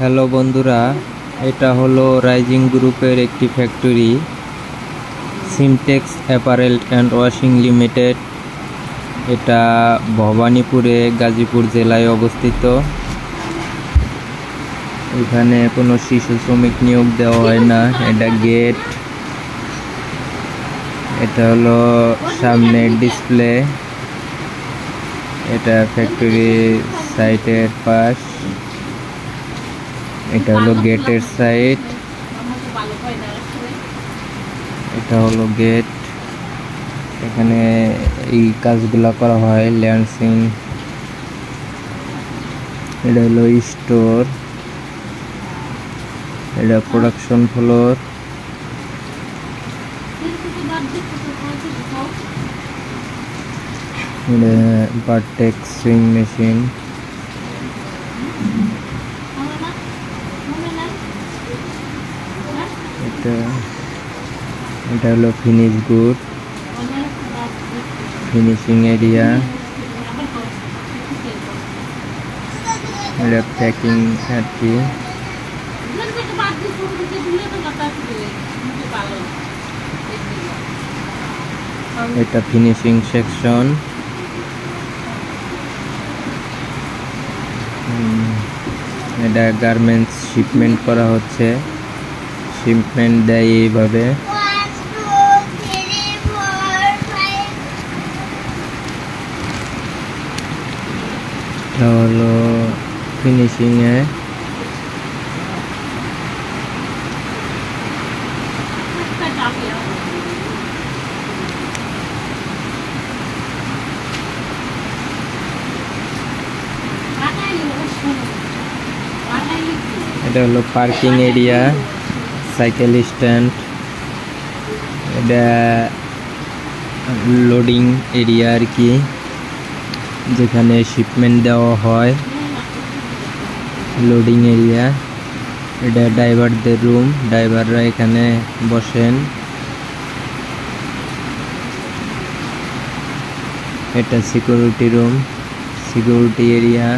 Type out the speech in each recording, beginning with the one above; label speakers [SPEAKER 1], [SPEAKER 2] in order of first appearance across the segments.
[SPEAKER 1] Hello বন্ধুরা, এটা হলো রাইজিং গ্রুপের একটি factory, Simtex apparel and washing limited. এটা ভবানীপুরে গাজীপুর জেলায় অবস্থিত। এখানে কোনো শিশু শ্রমিক নিয়োগ দেওয়া হয় না, এটা গেট। এটা হলো সামনের ডিসপ্লে। এটা ফ্যাক্টরি সাইটের পাশ। এটা হলো গেটের সাইড। এটা হলো গেট। এখানে এই কাজগুলা করা হয় ল্যান্সিং। এটা হলো স্টোর। এটা প্রোডাকশন ফ্লোর। এটা বারটেক সুইং মেশিন। এটা এটা হলো ফিনিশ গুড ফিনিশিং এরিয়া এটা প্যাকিং আর কি এটা ফিনিশিং সেকশন এটা গার্মেন্টস শিপমেন্ট করা হচ্ছে। শিপমেন্ট দেয় এইভাবে। এটা হলো ফিনিশিংয়ে এটা হলো পার্কিং এরিয়া সাইকেল স্ট্যান্ড, এটা লোডিং এরিয়া আর কি, যেখানে শিপমেন্ট দেওয়া হয় লোডিং এরিয়া এটা ড্রাইভারদের রুম ড্রাইভাররা এখানে বসেন। এটা security room security area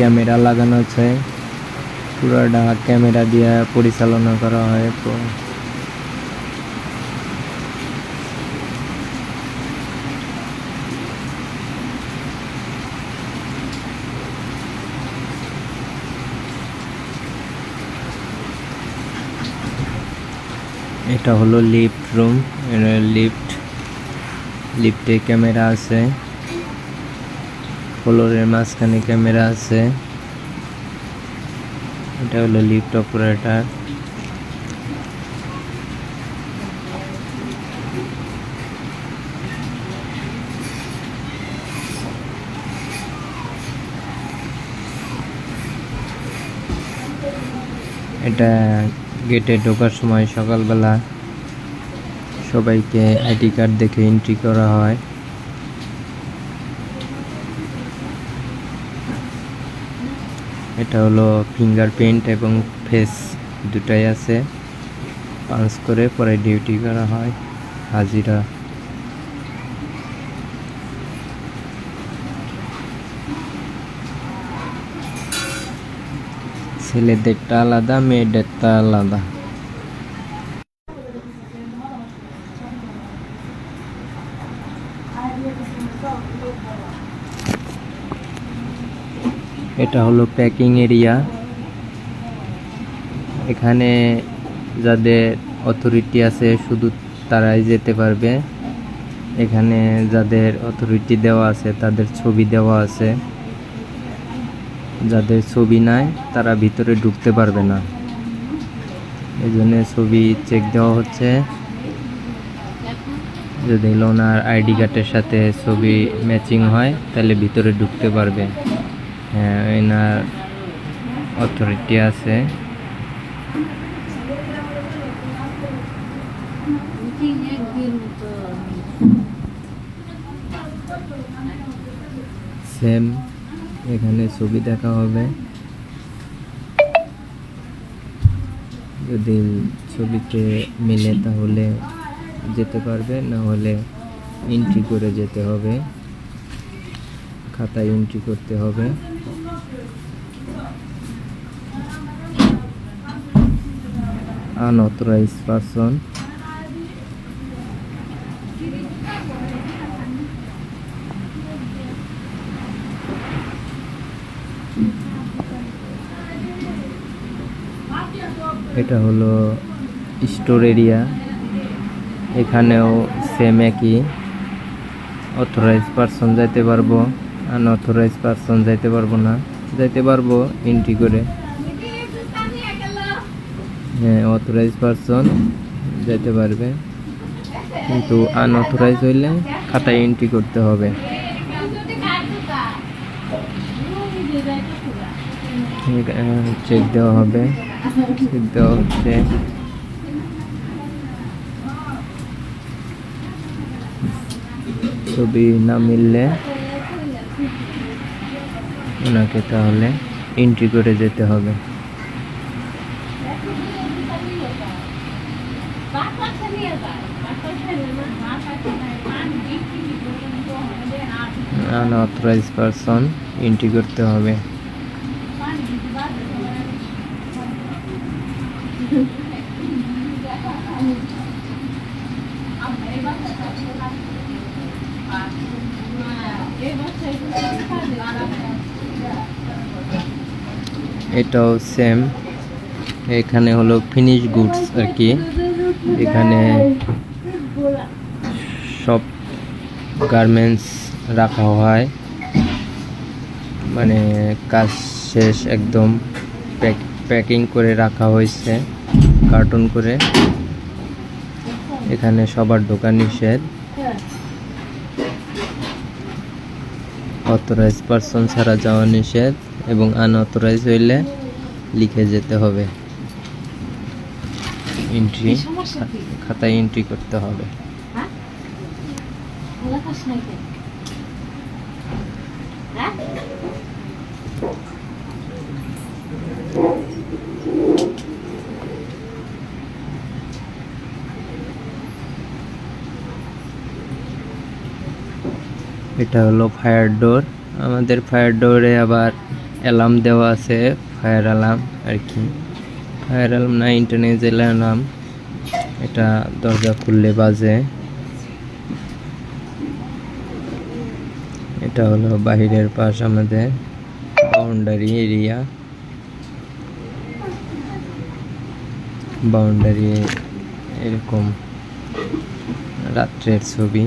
[SPEAKER 1] camera লাগানো আছে। পুরোটা ক্যামেরা দিয়ে পরিচালনা করা হয়। তো এটা হলো লিফট রুম লিফট লিফটে ক্যামেরা আছে। ফ্লোরের মাঝখানে ক্যামেরা আছে। এটা হলো লিফট অপারেটর এটা গেটে ঢোকার সময় সকালবেলা সবাইকে আইডি কার্ড দেখে এন্ট্রি করা হয়। এটা হলো ফিঙ্গারপ্রিন্ট এবং ফেস দুটাই আছে। পাঞ্চ করে পরে ডিউটি করা হয়, হাজিরা। ছেলেদেরটা আলাদা, মেয়েদেরটা আলাদা। এটা হলো প্যাকিং এরিয়া এখানে যাদের অথরিটি আছে, শুধু তারাই যেতে পারবে। এখানে যাদের অথরিটি দেওয়া আছে, তাদের ছবি দেওয়া আছে। যাদের ছবি নাই, তারা ভিতরে ঢুকতে পারবে না। এই জন্য ছবি চেক দেওয়া হচ্ছে। যদি ওনার আইডি কার্ডের সাথে ছবি ম্যাচিং হয়, তাহলে ভিতরে ঢুকতে পারবে। এনার অথরিটি আছে। সেম এখানে ছবি দেখা হবে। যদি ছবিতে মিলে তাহলে যেতে পারবে, না হলে এন্ট্রি করে যেতে হবে। খাতায় এন্ট্রি করতে হবে। Unauthorized person এটা হলো স্টোর এরিয়া। এখানেও সেম একই। অথরাইজ পারসন যাইতে পারব আনঅথরাইজ পারসন যাইতে পারব না। যাইতে পারব এন্ট্রি করে। অথরাইজ পারসন যেতে পারবে। কিন্তু আনঅথরাইজ হইলে খাতায় এন্ট্রি করতে হবে। চেক দেওয়া হবে। চেক দেওয়া হচ্ছে। ছবি না মিললে ওনাকে তাহলে এন্ট্রি করে যেতে হবে। আনঅথরাইজ পারসন এন্ট্রি করতে হবে। এটাও সেম এখানে হলো ফিনিশ গুডস আর কি। এখানে সব গার্মেন্টস রাখা হয়। মানে কাজ শেষ একদম প্যাকিং করে রাখা হয়েছে কার্টুন করে। এখানে সবার দোকান নিষেধ। অথরাইজ পারসন ছাড়া যাওয়া নিষেধ এবং আনঅথরাইজ হইলে লিখে যেতে হবে। এন্ট্রি খাতায় এন্ট্রি করতে হবে। এটা হলো ফায়ার ডোর আমাদের ফায়ার ডোরে আবার অ্যালার্ম দেওয়া আছে ফায়ার অ্যালার্ম আর কি। ফায়ার অ্যালার্ম না ইন্টারনেট অ্যালার্ম এটা দরজা খুললে বাজে। এটা হলো বাহিরের পাশ আমাদের বাউন্ডারি এরিয়া বাউন্ডারি এরকম রাত্রের ছবি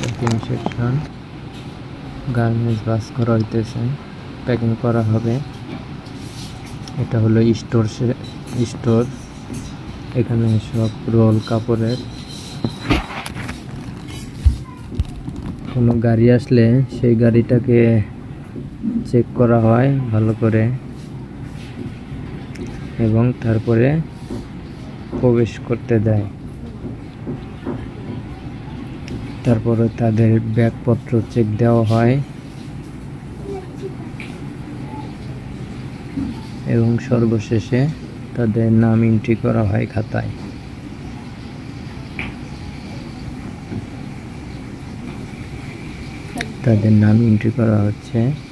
[SPEAKER 1] প্যাকিং সেকশন গার্মেন্টস বাস করা হইতেছে, প্যাকিং করা হবে। এটা হলো স্টোর স্টোর। এখানে সব রোল কাপড়ের। কোনো গাড়ি আসলে সেই গাড়িটাকে চেক করা হয় ভালো করে। এবং তারপরে প্রবেশ করতে দেয়। তারপরে তাদের ব্যাগপত্র চেক দেওয়া হয়। এবং সর্বশেষে তাদের নাম এন্ট্রি করা হয় খাতায়। তাদের নাম এন্ট্রি করা হচ্ছে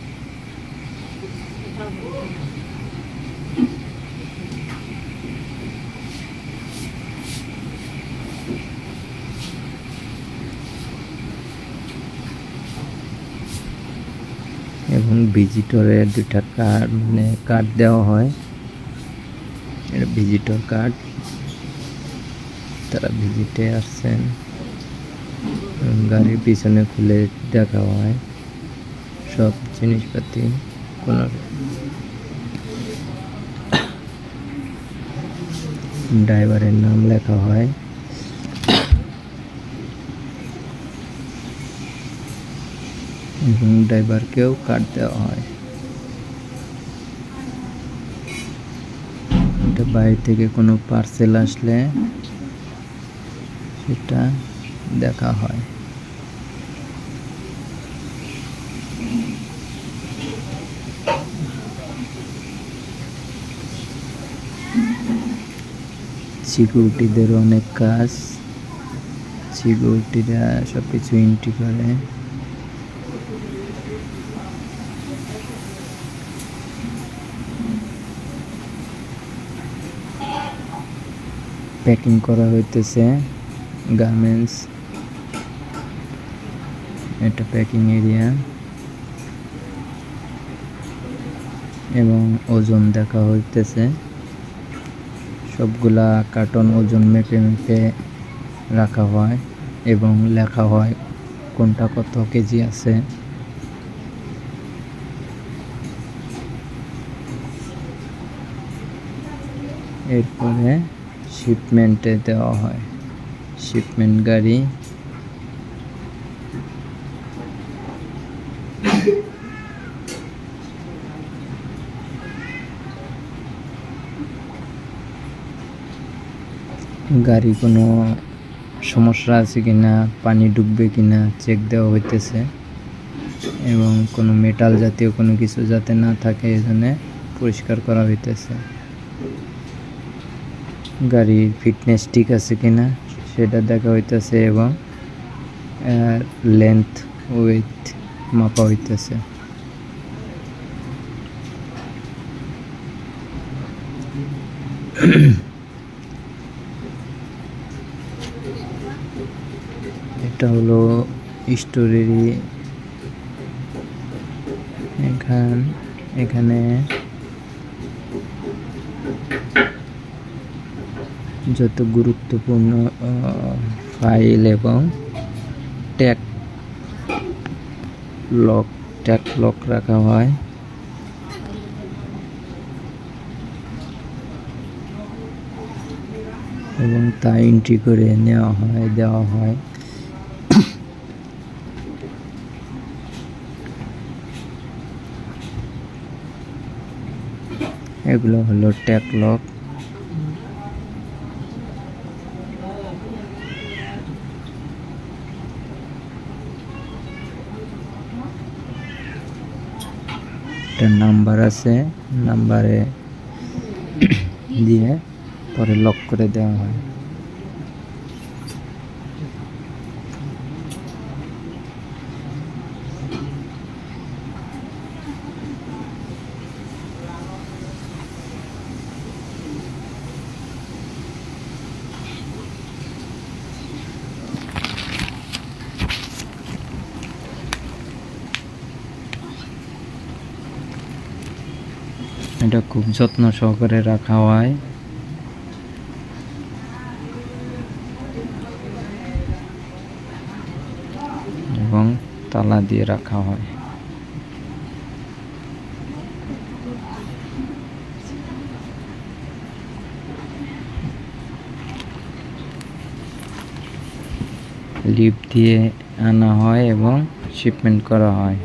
[SPEAKER 1] এবং ভিজিটরের দুইটা কার্ড মানে কার্ড দেওয়া হয়। এটা ভিজিটর কার্ড তারা ভিজিটে আসছেন। গাড়ির পিছনে খুলে দেখা হয়। সব জিনিসপাতি, কোনো ড্রাইভারের নাম লেখা হয়। এবং ড্রাইভারকেও কার্ড দেওয়া হয়। এটা বাইরে থেকে কোনো পার্সেল আসলে সেটা দেখা হয়। সিকিউরিটিদের অনেক কাজ। সিকিউরিটিরা সব কিছু এন্ট্রি করে। প্যাকিং করা হইতেছে গার্মেন্টস এটা প্যাকিং এরিয়া এবং ওজন দেখা হইতেছে। সবগুলা কার্টন ওজন মেপে মেপে রাখা হয় এবং লেখা হয় কোনটা কত কেজি আছে। এরপরে শিপমেন্টে দেওয়া হয়। শিপমেন্ট গাড়ি গাড়ি কোনো সমস্যা আছে কিনা, পানি ঢুকবে কিনা চেক দেওয়া হইতেছে এবং কোনো মেটাল জাতীয় কোনো কিছু যাতে না থাকে এখানে পরিষ্কার করা হইতেছে। গাড়ির ফিটনেস ঠিক আছে কিনা, সেটা দেখা হইতেছে এবং লেন্থ উইথ মাপা হইতেছে। এটা হলো স্টোরেরই এখান, এখানে যত গুরুত্বপূর্ণ ফাইল এবং ট্যাগ লক ট্যাগ লক রাখা হয়। এবং তা এন্ট্রি করে নেওয়া হয়, দেওয়া হয়। এগুলো হলো ট্যাগ লক একটা নাম্বার আছে নাম্বারে দিয়ে পরে লক করে দেওয়া হয়। এটা খুব যত্ন সহকারে রাখা হয়। এবং তালা দিয়ে রাখা হয়। লিফট দিয়ে আনা হয় এবং শিপমেন্ট করা হয়।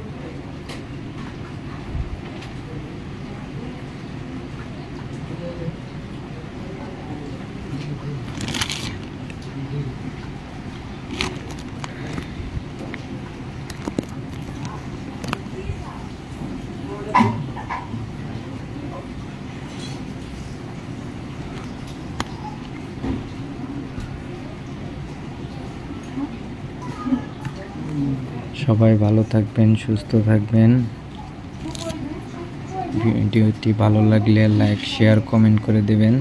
[SPEAKER 1] সবাই ভালো থাকবেন সুস্থ থাকবেন। ভিডিওটি ভালো লাগলে লাইক শেয়ার কমেন্ট করে দেবেন।